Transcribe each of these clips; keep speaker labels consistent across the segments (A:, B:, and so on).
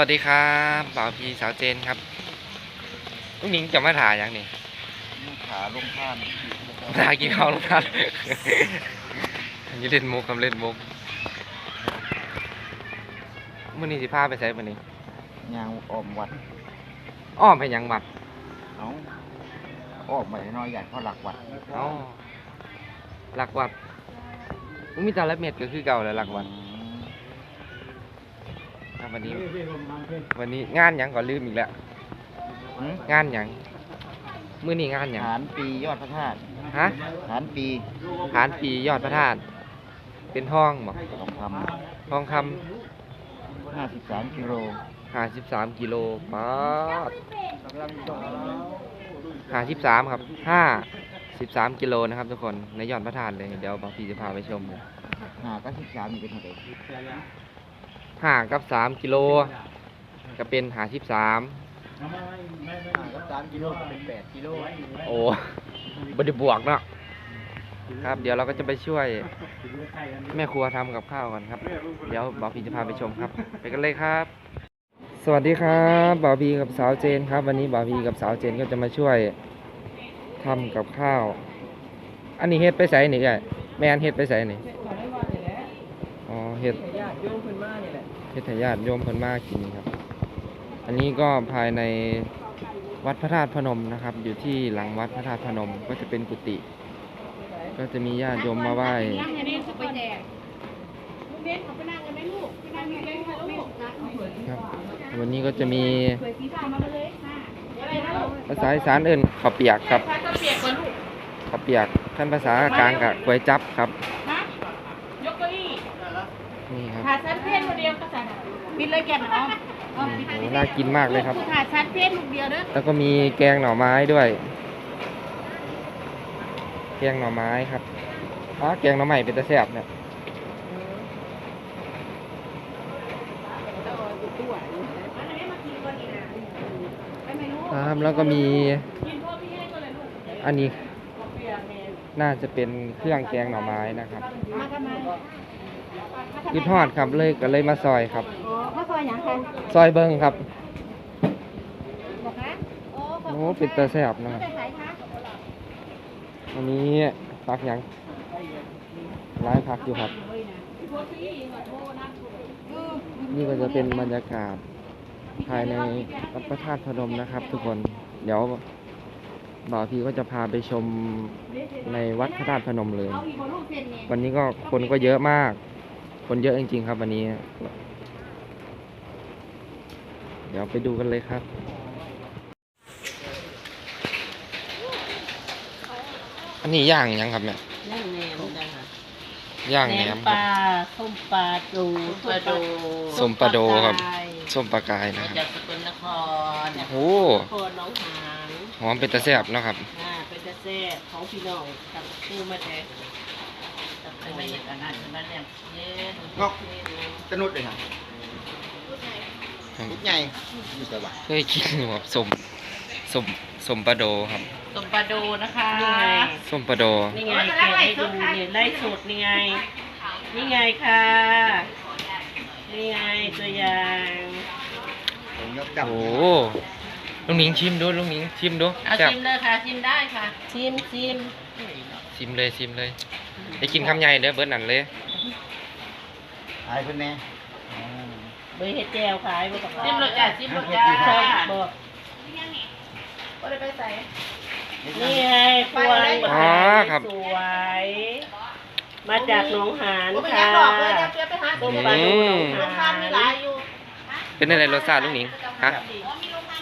A: วัสดีครับบ่าวพีสาวเจนครับลูกหนิงจะมาถ่ายยังนี่
B: ขาลงท่าน
A: ถ่ายกินข้าวลูกท่านอันนี้เล่นมุกครับเล่นมุกมื่อนี้สิพาไปใช้มื่อนี้
B: ยางออมวัด
A: อ้อมไปหยังบัด
B: เอาออกมาน้อยใหญ่เพราะหลักวัด
A: เอ้าหลักวัดมึงมีแต่ละเม็ดก็คือเก่าเลยหลักวัด ครับวันนี้ วันนี้งานหยังก่อนลืมอีกแล้ว
B: หืม
A: งานหยังมื่อนี้งานหยัง
B: ฐานปียอดพระธาตุ
A: ฮะ
B: ฐานปี
A: ฐานปียอดพระธาตุเป็นทองบ่
B: ทองค
A: ทองคำำ
B: ห้าสิบสามกิโล
A: ห้าสิบสามกิโลป๊าดห้าสิบสามครับห้าสิบสามกิโลนะครับทุกคนในยอดพระธาตุเลยเดี๋ยวบางทีจะพาไปชมเลย
B: ห้าก็สิบสามนี่เป็นเท่าไหร่
A: ห้ากับสามกิโลก็เป็นห้าสิบสาม
B: ห้ากับสามกิโลก็เป็นแปดกิโล
A: โอ้บไดบวกเนาะครับ เดี๋ยวเราก็จะไปช่วย แม่ครัวทำกับข้าวกันครับ เดี๋ยวบอพีจะพาไปชมครับ ไปกันเลยครับ สวัสดีครับบอพีกับสาวเจนครับ วันนี้บอพีกับสาวเจนก็จะมาช่วยทำกับข้าว อันนี้เฮ็ดไปใส่นี่ไงแมนเฮ็ดไปใส่นี่ อ๋อเฮ็ดเฮ็ดให้ญาติโยมเพิ่นมากินครับ อันนี้ก็ภายในวัดพระธาตุพนมนะครับ อยู่ที่หลังวัดพระธาตุพนมก็จะเป็นกุฏิก็จะมีญาติโยมมาไหว้
C: นั่งอย่างนี้คือไปแจกลูกเบนเขาไปนั่งกันไหมลูกไปนั่งมีเบนค่ะลูกนะเอาเผื่อ
A: ครับ วันนี้ก็จะมี
C: เผื่อสีฟ้ามาเลยค่ะอะไรนะลูก
A: ภาษาอีสานเอื่นข้าวเปียกครับ
C: ผ้าเปียกก่อนลูก
A: ข้าวเปียกท่านภาษากลางกับก๋วยจับครับ
C: นะยกเก้าอี้
A: นี่ครับ
C: ขาชั้นเพี้ยนคนเดียวก็สั่นปิดเลยแกนน้องเอาปิด
A: โอ้น่ากินมากเลยครับ
C: ขาชั้นเพี้ยนลูกเดียวเด้อ
A: แล้วก็มีแกงหน่อไม้ด้วย แกงหน่อไม้ครับอ๋อแกงหน่อไม้เป็นตะแซ่บเนี่ยครับแล้วก็มี
C: กินพ่อพี่ให้ก็เลยลูก
A: อันนี้
C: เปียกเนี่ย
A: น่าจะเป็นเครื่องแกงหน่อไม้นะครับ
C: มาทำไม
A: คือทอดครับเลยก็เลยมาซอยครับ
C: อ๋อมาซอยหยังคะ
A: ซอยเบิ้งครับ
C: บอกนะโอ้ขอบ
A: โอ้
C: คุณ
A: เป็นตะแซ่บนะครับ
C: ไปไหนคะ
A: อันนี้พักหยังร้ายพักอยู่ครับนี่ก็จะเป็นบรรยากาศภายในวัดพระธาตุพนมนะครับ ทุกคน เดี๋ยวบ่าวพีก็จะพาไปชมในวัดพระธาตุพนมเลย
C: เอาอีกคนลูกเซ็นเนี่ย
A: วันนี้ก็คนก็เยอะมาก คนเยอะจริงๆครับวันนี้ เดี๋ยวไปดูกันเลยครับ อันนี้ย่างยังครับเนี่ย
D: ย่างแหนมจ้ะค่ะ
A: ย่าง
D: แห
A: แหน
D: น
A: ม
D: ม
A: ค
D: ป
A: รับ
D: ลาส้มปลาดูปลาดู
A: ส้มปลาโดครับ
D: ไก่
A: ส้มปลากาย
D: มา
A: นะครับ
D: จากสกลนคร
A: โอ้
D: โคน้องหาน
A: หอมเป็นตะแซ่บเนาะครับ
D: อ่าเป็นเกษตรของพี่น้องกับคู่มาแต่ กับเป็นไม่อย่างนั้นมันเนี่ยเย็น
B: งอกตนุดเลยครับนิดใหญ่อยู่แต่ว่า
A: เคยกินอยู่ครับสมสมสมปลาโดครับ
D: ส้มปลาโดนะคะนี่ไง
A: ส้มปลาโด
D: นี่ไงแกะให้ดูนี่ไล่สุดนี่ไงนี่ไงค่ะนี่ไงตัวอย่าง
B: ผมยกจับ
A: โอ้ลุงหนิงชิมดูลุงหนิงชิมดู
D: เอา
A: แซ่บ
D: ชิมเลยค่ะชิมได้ค่ะ ชิมชิม
A: ชิมเลยชิมเลย ไปกินคำใหญ่เด้อเบิร์ดนั่นเลย
B: หายเพิ่นแน่
D: เบยเห็ดแจวขายบ่ต้องชิมรสจ้าชิมรสจ้าบอก
C: ก็เลยไปใส่
D: นี่ไงควาย
A: อ๋อครับ
D: สวย มาจากหนองหาน
C: ก็ไป
D: ค่ะ
C: ยักดอกเลยเดี๋ยวเปียไปหา
D: ต้มปลาดูหนอง
C: โรงทา
D: หานน
C: มีหลายอยู่
A: เป็นอะไรรสชาติลุงหนิงฮะ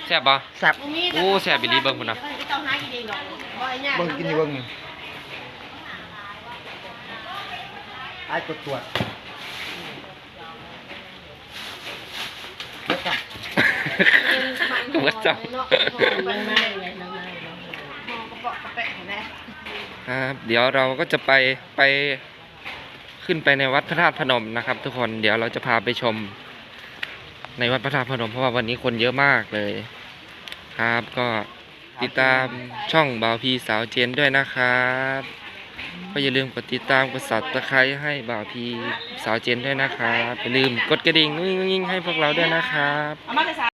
A: แซ่บปะ
B: สับ
C: มี
A: โอ้แซ่บอีหลีเบิ่งพุ่นน่ะ
C: ไม่ต้องหากินเองดอกบ่อยเนี่ย
B: เบิ่งกินนี่เบิ่ง ไอ้กดตรวจแล้วจับ
A: หัวจับ
D: มันไม่ไงมันไม่
C: กระเปาะกระแปะเห็นไหม
A: ครับเดี๋ยวเราก็จะไปไปขึ้นไปในวัดพระธาตุพนมนะครับ ทุกคนเดี๋ยวเราจะพาไปชม ในวัดพระธาตุพนมเพราะว่าวันนี้คนเยอะมากเลย ครับก็ติดตามช่องบาวพีสาวเจนด้วยนะครับ ก็อย่าลืมกดติดตามกดสับตะไคร้ให้บ่าวพีสาวเจนด้วยนะครับอย่าลืมกดกระดิ่งนิ่งงิ้งให้พวกเราด้วยนะครับ